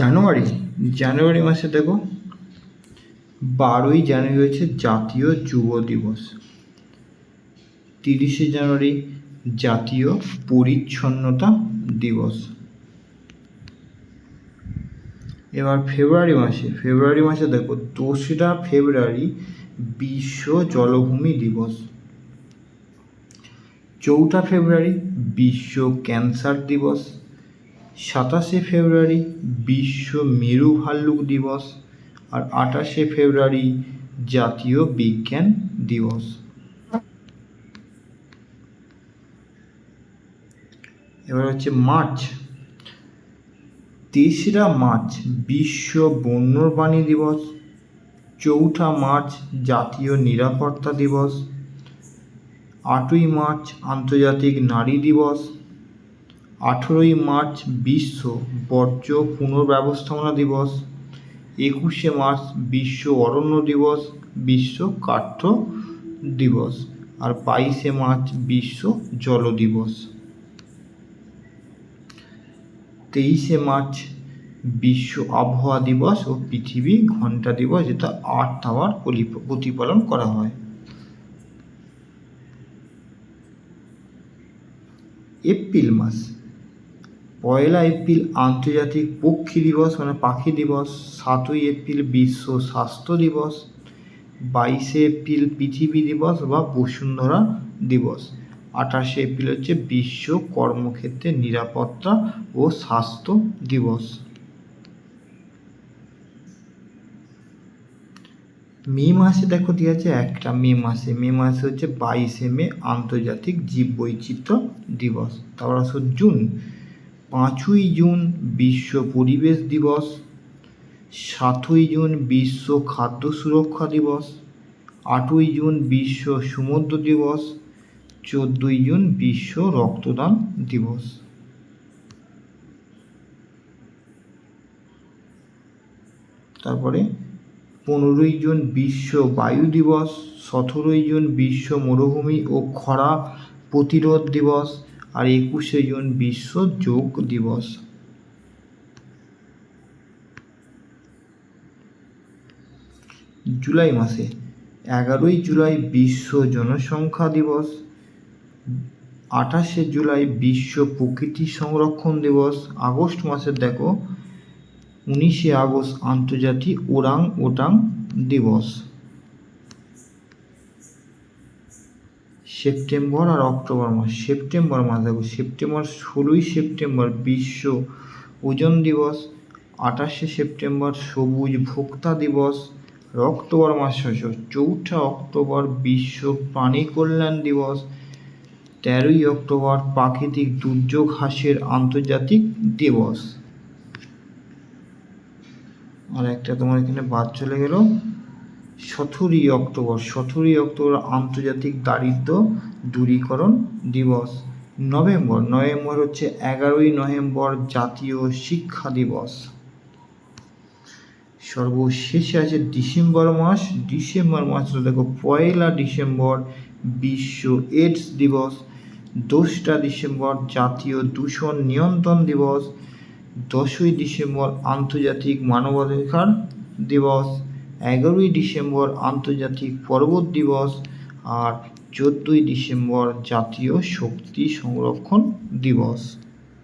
জানুয়ারি জানুয়ারি মাসে দেখো, বারোই জানুয়ারি হচ্ছে জাতীয় যুব দিবস। তিরিশে জানুয়ারি জাতীয় পরিচ্ছন্নতা দিবস। এবার ফেব্রুয়ারি মাসে ফেব্রুয়ারি মাসে দেখো, দোসরা ফেব্রুয়ারি বিশ্ব জলভূমি দিবস। চৌঠা ফেব্রুয়ারি বিশ্ব ক্যান্সার দিবস। সাতাশে ফেব্রুয়ারি বিশ্ব মেরু ভাল্লুক দিবস আর আঠাশে ফেব্রুয়ারি জাতীয় বিজ্ঞান দিবস। এবার হচ্ছে মার্চ। তেসরা মার্চ বিশ্ব বন্যপ্রাণী দিবস। চৌঠা মার্চ জাতীয় নিরাপত্তা দিবস। আটই মার্চ আন্তর্জাতিক নারী দিবস। আঠেরোই মার্চ বিশ্ব বর্জ্য পুনর্ব্যবস্থাপনা দিবস, একুশে মার্চ বিশ্ব অরণ্য দিবস, বিশ্ব কাঠ্য দিবস আর বাইশে মার্চ বিশ্ব জল দিবস। তেইশে মার্চ বিশ্ব আবহাওয়া দিবস ও পৃথিবী ঘণ্টা দিবস যেটা আর্থ আওয়ার প্রতিপালন করা হয়। এপ্রিল মাস পয়লা এপ্রিল আন্তর্জাতিক পক্ষী দিবস মানে পাখি দিবস, সাতই এপ্রিল বিশ্ব স্বাস্থ্য দিবস, বাইশে এপ্রিল পৃথিবী দিবস বা বসুন্ধরা দিবস। আঠাশে এপ্রিল হচ্ছে বিশ্ব কর্মক্ষেত্রে নিরাপত্তা ও স্বাস্থ্য দিবস। মে মাসে দেখো ঠিক আছে একটা, মে মাসে মে মাসে হচ্ছে বাইশে মে আন্তর্জাতিক জীববৈচিত্র্য দিবস। তারপর আসো জুন। পাঁচই জুন বিশ্ব পরিবেশ দিবস, সাতই জুন বিশ্ব খাদ্য সুরক্ষা দিবস, আটই জুন বিশ্ব সমুদ্র দিবস, চোদ্দই জুন বিশ্ব রক্তদান দিবস। তারপরে পনেরোই জুন বিশ্ব বায়ু দিবস, সতেরোই জুন বিশ্ব মরুভূমি ও খরা প্রতিরোধ দিবস আর একুশে জুন বিশ্ব যোগ দিবস। জুলাই মাসে এগারোই জুলাই বিশ্ব জনসংখ্যা দিবস, আঠাশে জুলাই বিশ্ব প্রকৃতি সংরক্ষণ দিবস, আগস্ট মাসে দেখো, উনিশে আগস্ট আন্তর্জাতিক ওরাং ওটাং দিবস। সেপ্টেম্বর আর অক্টোবর মাস। সেপ্টেম্বর মাস, দেখো, সেপ্টেম্বর ষোলোই সেপ্টেম্বর বিশ্ব ওজন দিবস, আঠাশে সেপ্টেম্বর সবুজ ভোক্তা দিবস অক্টোবর মাস চৌঠা অক্টোবর বিশ্ব প্রাণী কল্যাণ দিবস, তেরোই অক্টোবর প্রাকৃতিক দুর্যোগ হ্রাসের আন্তর্জাতিক দিবস। আর একটা তোমার এখানে বাদ চলে গেল। সতেরোই অক্টোবর সতেরোই অক্টোবর আন্তর্জাতিক দারিদ্র দূরীকরণ দিবস। নভেম্বর নভেম্বর হচ্ছে এগারোই নভেম্বর জাতীয় শিক্ষা দিবস। সর্বশেষে আছে ডিসেম্বর মাস। ডিসেম্বর মাস দেখো পয়লা ডিসেম্বর বিশ্ব এইডস দিবস। দোসরা ডিসেম্বর জাতীয় দূষণ নিয়ন্ত্রণ দিবস। দশই ডিসেম্বর আন্তর্জাতিক মানবাধিকার দিবস। এগারোই ডিসেম্বর আন্তর্জাতিক পর্বত দিবস আর চোদ্দই ডিসেম্বর জাতীয় শক্তি সংরক্ষণ দিবস।